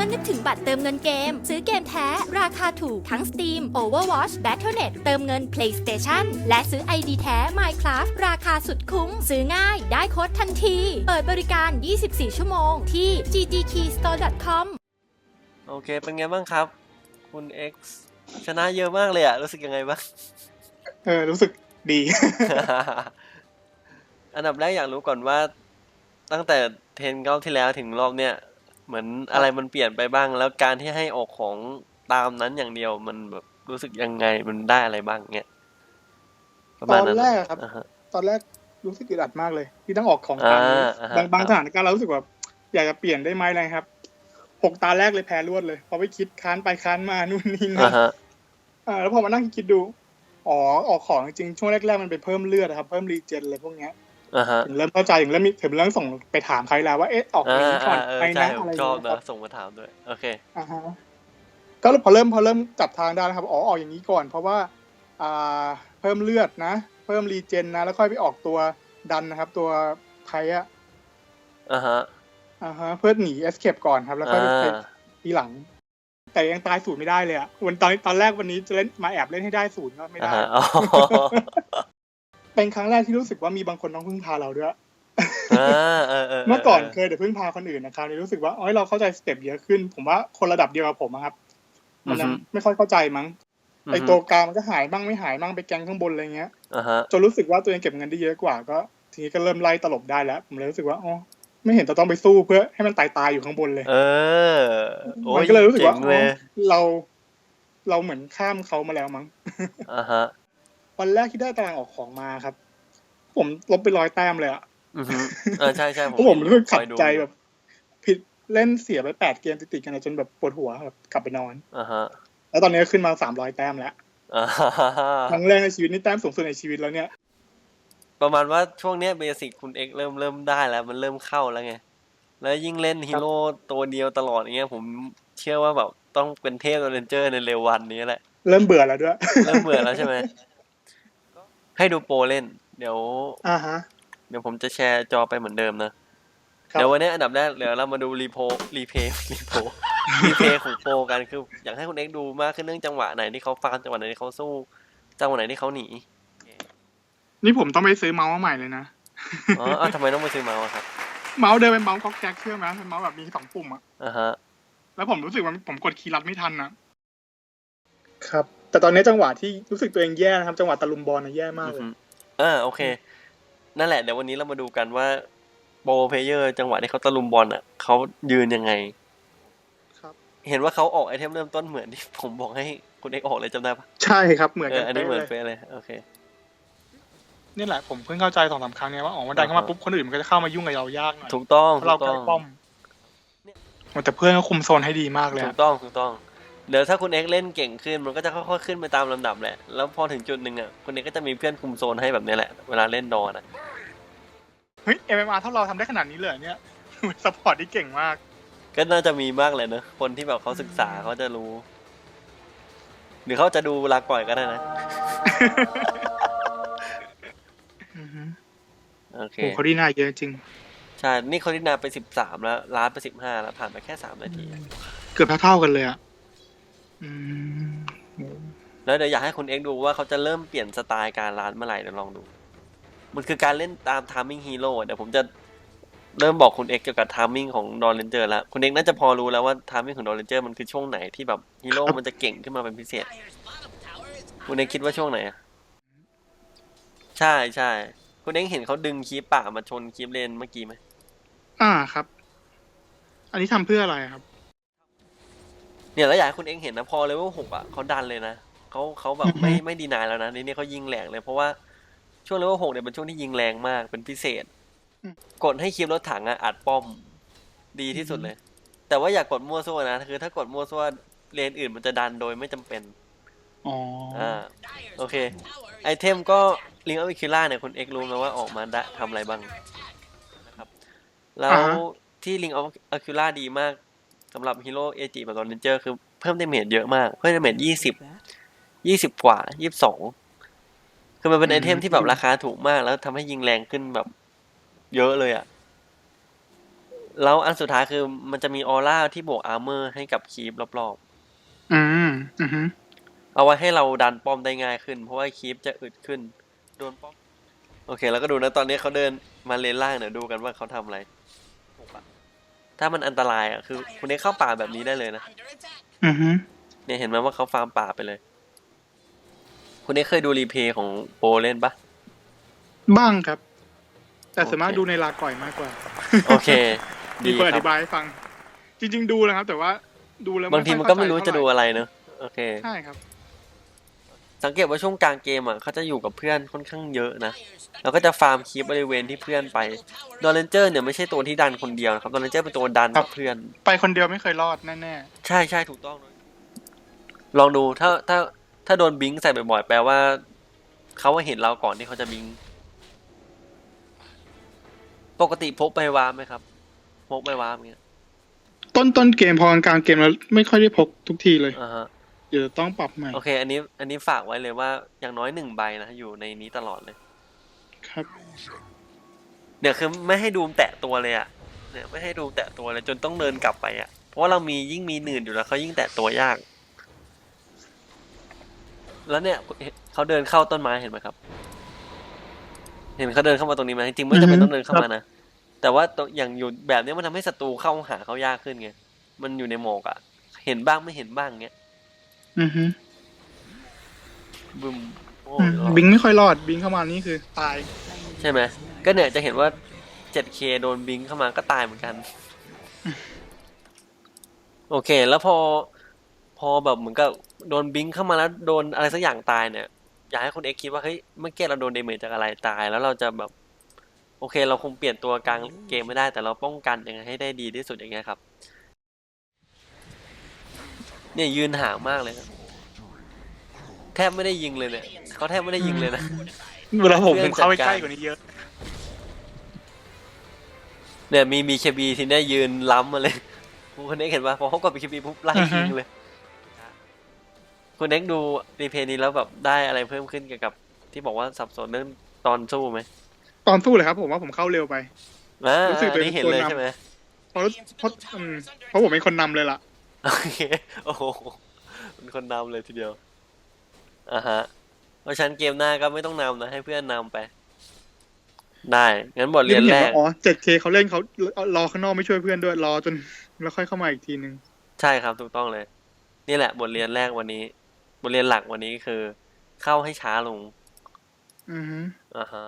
มื่อนึกถึงบัตรเติมเงินเกม ซื้อเกมแท้ ราคาถูกทั้ง Steam, Overwatch, Battle.net เติมเงิน PlayStation และซื้อ ID แท้ Minecraft ราคาสุดคุ้ม ซื้อง่าย ได้โค้ดทันที เปิดบริการ 24 ชั่วโมง ที่ ggkeystore.com โอเค เป็นไงบ้างครับ คุณ X ชนะเยอะมากเลยอะรู้สึกยังไงบ้าง เออ รู้สึกดี อันดับแรกอยากรู้ก่อนว่า ตั้งแต่เทรนรอบที่แล้วถึงรอบเนี้ย เหมือนอะไรมันเปลี่ยนไปบ้าง แล้วการที่ให้ออกของตามนั้นอย่างเดียวมันแบบรู้สึกยังไงมันได้อะไรบ้างเงี้ยประตมาอณนนั้นแรกครับ อ่าฮะ ตอนแรกรู้สึกอึดอัดมากเลย ที่ต้องออกของตามนี้อ่าอ่าฮะ บางบางสถานการณ์เรารู้สึกแบบอยากจะเปลี่ยนได้ไหมอะไรครับหกตาแรกเลยแพ้รวดเลยพอไปคิดค้านไปค้านมานู่นนี่นั่อ่านฮะ อ่าแล้วพอมานั่งคิดดูอ๋อออกของจริงๆช่วงแรกๆมันไปเพิ่มเลือดอะครับเพิ่มรีเจนอะไรพวกเนี้ย อ่าฮะถึงเริ่มเข้าใจถึงเริ่มมีถึงเริ่มส่งไปถามใครแล้วว่าเอ๊ะออกอ่านี้ก่อนอ่าเออไปใช่นะผอะมไรชอบเงี้ยคนะรับส่งมาถามด้วยโอเคอ่าฮะก็พอเริ่มพอเริ่มจับทางได้นะครับอ๋อออกอย่างนี้ก่อน เพราะว่าอ่าเพิ่มเลือดนะ เพิ่มรีเจนนะ แล้วค่อยไปออกตัวดันนะครับ ตัวไพอะอ่าฮะอ่าฮะเพื่อหนีเอสเคปก่อนครับ แล้วค่อยไปอ่าทีหลัง แต่ยังตายศูนย์ไม่ได้เลยอะวันตอนตอนแรกวันนี้จะเล่นมาแอบเล่นให้ได้ศูนย์ก็ไม่อ่าได้ฮะอ๋อ เป็นครั้งแรกที่รู้สึกว่ามีบางคนต้องพึ่งพาเราด้วยอ่าเออเออเมื่อก่อนเคยแต่พึ่งพาคนอื่นนะครับนี่รู้สึกว่าอ๋อเราเข้าใจสเต็ปเยอะขึ้น ผมว่าคนระดับเดียวกับผมอะครับ มันยังไม่ค่อยเข้าใจมั้งไอตัวกลางมันก็หายบ้างไม่หายบ้างไปแกงข้างบนอะไรเงี้ยอ่าฮะจนรู้สึกว่าตัวเองเก็บเงินได้เยอะกว่าก็ ทีนี้ก็เริ่มไล่ตลบได้แล้ว ผมเลยรู้สึกว่าอ๋อไม่เห็นจะต้องไปสู้เพื่อให้มันตายตายๆอยู่ข้างบนเลย เออโอ้มันก็เลยรู้สึกว่าจ๋งเลยอ๋อเรา เราเหมือนข้ามเขามาแล้วมั้งอ่าฮะ วันแรกที่ได้ตารางออกของมาครับ ผมลบไปร้อยแต้มเลยอะอือฮึเออใช่ใช่เพราะผมรู้สึกขัดคอยใจแบบ ผิดเล่นเสียไปแปดเกมติดๆกันอะจนแบบปวดหัวแบบกลับไปนอนอ่าฮะ แล้วตอนนี้ก็ขึ้นมาสามร้อยแต้มแล้วอ่าฮะครั้งแรกในชีวิตนี่แต้มสูงสุดในชีวิตแล้วเนี่ย ประมาณว่าช่วงเนี้ยเบสิกคุณเอกเริ่มเริ่มได้แล้ว มันเริ่มเข้าแล้วไง แล้วยิ่งเล่นฮีโร่ตัวเดียวตลอดอย่างเงี้ย ผมเชื่อว่าแบบต้องเป็นเทพเรนเจอร์ในเร็ววันนี้แหละ เริ่มเบื่อแล้วด้วย เริ่มเบื่อแล้วใช่ไหม ให้ดูโปรเล่น เดี๋ยว อ่าฮะ เดี๋ยวผมจะแชร์จอไปเหมือนเดิมนะ ครับ เดี๋ยววันนี้อันดับแรกเดี๋ยวเรามาดูรีโพรีเพย์รีโพรีเพย์ของโปรกันคือ อยากให้คุณเอ็กซ์ดูมากขึ้นเรื่องจังหวะไหนที่เขาฟาร์มจังหวะไหนที่เขาสู้ จังหวะไหนที่เขาหนีนี่ผมต้องไปซื้อเมาส์มาใหม่เลยนะ อ๋ออ้าวทำไมต้องไปซื้อเมาส์อะครับเมาส์เดิมเป็นเมาส์ก๊อกแก๊กเชื่อไหมเป็นเมาส์แบบมีสองปุ่มอะอ่าฮะ แล้วผมรู้สึกว่าผมกดคีย์ลัดไม่ทันนะครับ แต่ตอนนี้จังหวะที่รู้สึกตัวเองแย่นะครับ จังหวะตะลุมบอลนะแย่มากอือเลยฮึอ่าโอเค นั่นแหละเดี๋ยววันนี้เรามาดูกันว่าโปรเพลเยอร์จังหวะที่เขาตะลุมบอลอะเขายืนยังไงครับเห็นว่าเขาออกไอเทมเริ่มต้นเหมือนที่ผมบอกให้คุณเอกออกเลยจำได้ปะใช่ครับเหมือนเอกัอนอันนี้เหมือนเป๊ะเลยเป๊ะเลยโอเคนี่แหละผมเพิ่งเข้าใจสองสามครั้งเนี่ยว่าอ๋อมันดันเข้ามาปุ๊บคนอื่นมันก็จะเข้ามายุ่งกับเรายากหน่อยถูกต้องเพราะเราถูกใกต้ล้องป้อมโอ้แต่เพื่อนก็คุมโซนให้ดีมากเลยถูอะกต้องถูกต้อง เดี๋ยวถ้าคุณเอกเล่นเก่งขึ้นมันก็จะค่อยๆขึ้นไปตามลำดับแหละ แล้วพอถึงจุดหนึ่งอะคุณเอกก็จะมีเพื่อนคุมโซนให้แบบนี้แหละ เวลาเล่นดอนอะ เฮ้ย MMR ถ้าเราทำได้ขนาดนี้เลยเหรอเนี่ยซัพพอร์ตที่เก่งมาก ก็น่าจะมีมากเลยเนอะคนที่แบบเขาศึกษาเขาจะรู้ หรือเขาจะดูเวลาก่อยก็ได้นะอือฮึโอเคโอ้เขาดีหน้าเยอะจริง ใช่ นี่เขาที่นาไปสิบสามแล้วล้านไปสิบห้าแล้วผ่านไปแค่สามนาที เกือบเท่าๆกันเลยอะอืม แล้วเดี๋ยวอยากให้คุณเอ็กซ์ดูว่าเขาจะเริ่มเปลี่ยนสไตล์การล้านเมื่อไหร่เดี๋ยวลองดู มันคือการเล่นตามทามมิ่งฮีโร่เดี๋ยวผมจะเริ่มบอกคุณเอ็กซ์เกี่ยวกับทามมิ่งของดอนเลนเจอร์แล้วคุณเอ็กซ์น่าจะพอรู้แล้วว่าทามมิ่งของดอนเลนเจอร์มันคือช่วงไหนที่แบบฮีโร่มันจะเก่งขึ้นมาเป็นพิเศษ คุณเอ็กซ์คิดว่าช่วงไหนอะใช่ใช่คุณเอ็กซ์เห็นเขาดึงคีปป่ามาชนคีปเลนเมื่อกี้ไหมอ่าครับ อันนี้ทำเพื่ออะไรครับ เนี่ยแล้วอยากให้คุณเอ็กซ์เห็นนะพอเลเวลหกอะเขาดันเลยนะเขาเขาแบบไม่อือฮึไม่ดีนายแล้วนะนี่นี่เขายิงแรงเลยเพราะว่าช่วงเลเวลหกเนี่ยเป็นช่วงที่ยิงแรงมากเป็นพิเศษ กดให้คีบรถถังอะอัดป้อมดีที่สุดเลย แต่ว่าอย่ากกดมั่วซั่วนะคือ ถ้ากดมั่วซั่วเลนอื่นมันจะดันโดยไม่จำเป็นอ๋อออ่าโอเค ไอเทมก็ลิงอ f วิคิล่าเนี่ยคุณเอ็กรู้ไหมว่าออกมาได้ทำอะไรบ้างนะครับแล้วที่ลิงอ f วิคิล่าดีมากสำหรับฮีโร่เอจิแบบตอนเรนเจอร์คือเพิ่มดาเมจเยอะมาก เพิ่มดาเมจยี่สิบยี่สิบกว่ายี่สิบสองคือมันเป็นไอเทมที่แบบราคาถูกมากแล้วทำให้ยิงแรงขึ้นแบบ เยอะเลยอะแล้วอันสุดท้ายคือมันจะมีออร่าที่บวกอาร์เมอร์ให้กับคีปรอบอืมอือฮึๆเอาไว้ให้เราดันป้อมได้ง่ายขึ้น เพราะว่าคีปจะอึดขึ้น โดนป้อม โอเค แล้วก็ดูนะ ตอนนี้เขาเดินมาเลนล่างเนี่ยดูกันว่าเขาทำอะไร ถ้ามันอันตรายอะคือคุณเอกเข้าป่าแบบนี้ได้เลยนะอือฮึเนี่ยเห็นไหมว่าเขาฟาร์มป่าไปเลย คุณเอกเคยดูรีเพลย์ของโปรเล่นปะบ้างครับ แต่ส่วนมากโอเคดูในลาก่อยมากกว่า โอเคมีดีคนอครัธิบบายให้ฟัง จริง ๆ ดูนะครับ แต่ว่าดูแล้วบางทีมันก็ไม่รู้จะดูอะไรเนอะโอเค ใช่ครับ สังเกตว่าช่วงกลางเกมอะเขาจะอยู่กับเพื่อนค่อนข้างเยอะนะ แล้วก็จะฟาร์มคีบบริเวณที่เพื่อนไปดอลเลนเจอร์เนี่ยไม่ใช่ตัวที่ดันคนเดียวนะครับดอลเลนเจอร์เป็นตัวดันครักับบเพื่อน ไปคนเดียวไม่เคยรอดแน่ใช่ใช่ถูกต้องเลยลองดูถ้าถ้าถ้าโดนบิงใส่บ่อยๆแปลว่าเขาเห็นเราก่อนที่เขาจะบิง ปกติพกไปวาร์ปไหมครับพกไปวาร์ปเงี้ยๆต้นต้นเกมพอกลางๆเกมแล้วไม่ค่อยได้พกทุกทีเลยอ่าฮะ เดี๋ยวต้องปรับใหม่ โอเค อันนี้อันนี้ฝากไว้เลยว่าอย่างน้อยหนึ่งใบนะอยู่ในนี้ตลอดเลย ครับเนี่ยคือไม่ให้ดูมแตะตัวเลยอะเนี่ยไม่ให้ดูมแตะตัวเลย จนต้องเดินกลับไปอะเพราะว่าเรามียิ่งมีหนื่นอยู่แล้วเขายิ่งแตะตัวยาก แล้วเนี่ยเขาเดินเข้าต้นไม้เห็นไหมครับ เห็นเขาเดินเข้ามาตรงนี้ไหมจริงๆไม่จำเป็นอือฮึต้องเดินเข้ามานะแต่ว่าตัวอย่างอยู่แบบนี้มันทำให้ศัตรูเข้าหาเขายากขึ้นไงมันอยู่ในหมอกอะเห็นบ้างไม่เห็นบ้างเงี้ย อือฮึบึมโอ้อืมยบิงไม่ค่อยรอดบิงเข้ามานี่คือ ตาย ใช่ไหมก็เนี่ยจะเห็นว่า 7K โดนบิงเข้ามาก็ตายเหมือนกัน โอเค แล้วพอ พอแบบเหมือนกับโดนบิงเข้ามาแล้วโดนอะไรสักอย่างตายเนี่ย อยากให้คุณเอ็กซ์คิดว่าเฮ้ยเมื่อกี้เราโดนเดเมจจากอะไรตาย แล้วเราจะแบบ โอเค เราคงเปลี่ยนตัวกลางเกมไม่ได้ แต่เราป้องกันยังไงให้ได้ดีที่สุดอย่างเงี้ยครับ เนี่ยยืนห่างมากเลยครับแทบไม่ได้ยิงเลยเนี่ยเขาแทบไม่ได้ยิงเลยนะ เวลาผมเพื่ผอนมเข้าไปจัดการใกล้กว่านี้เยอะ เนี่ยมีมีเคบีทีเนี้ยยืนล้ำมาเลยคุณเอ็กซ์เห็นป่ะพอเขากดไปเคบีปุ๊บไล่อือฮึยิงเลยคุณเอ็กซ์ดูรีเพลย์นี้แล้วแบบได้อะไรเพิ่มขึ้นเกี่ยวกับ ที่บอกว่าสับสนเรื่องตอนสู้ไหมตอนสู้เลยครับ ผมว่าผมเข้าเร็วไปอ่ารู้สึกอัเป็นนนี้เห็นตัวเลยนำใช่ไหมเพราะเพราะอืมเพราะผมเป็นคนนำเลยล่ะ โอเค โอ้โหเป็นคนนำเลยทีเดียว อ่าฮะ เพราะฉะนันเกมหน้าก็ไม่ต้องนำนะ ให้เพื่อนนำไป ได้ งั้นบทเรียนแรก อ๋อ 7K เขาเล่นเขารอข้างนอกไม่ช่วยเพื่อนด้วย รอจนแล้วค่อยเข้ามาอีกทีนึง ใช่ครับ ถูกต้องเลย นี่แหละ บทเรียนแรกวันนี้ บทเรียนหลักวันนี้คือ เข้าให้ช้าลง อือฮึอ่าฮะ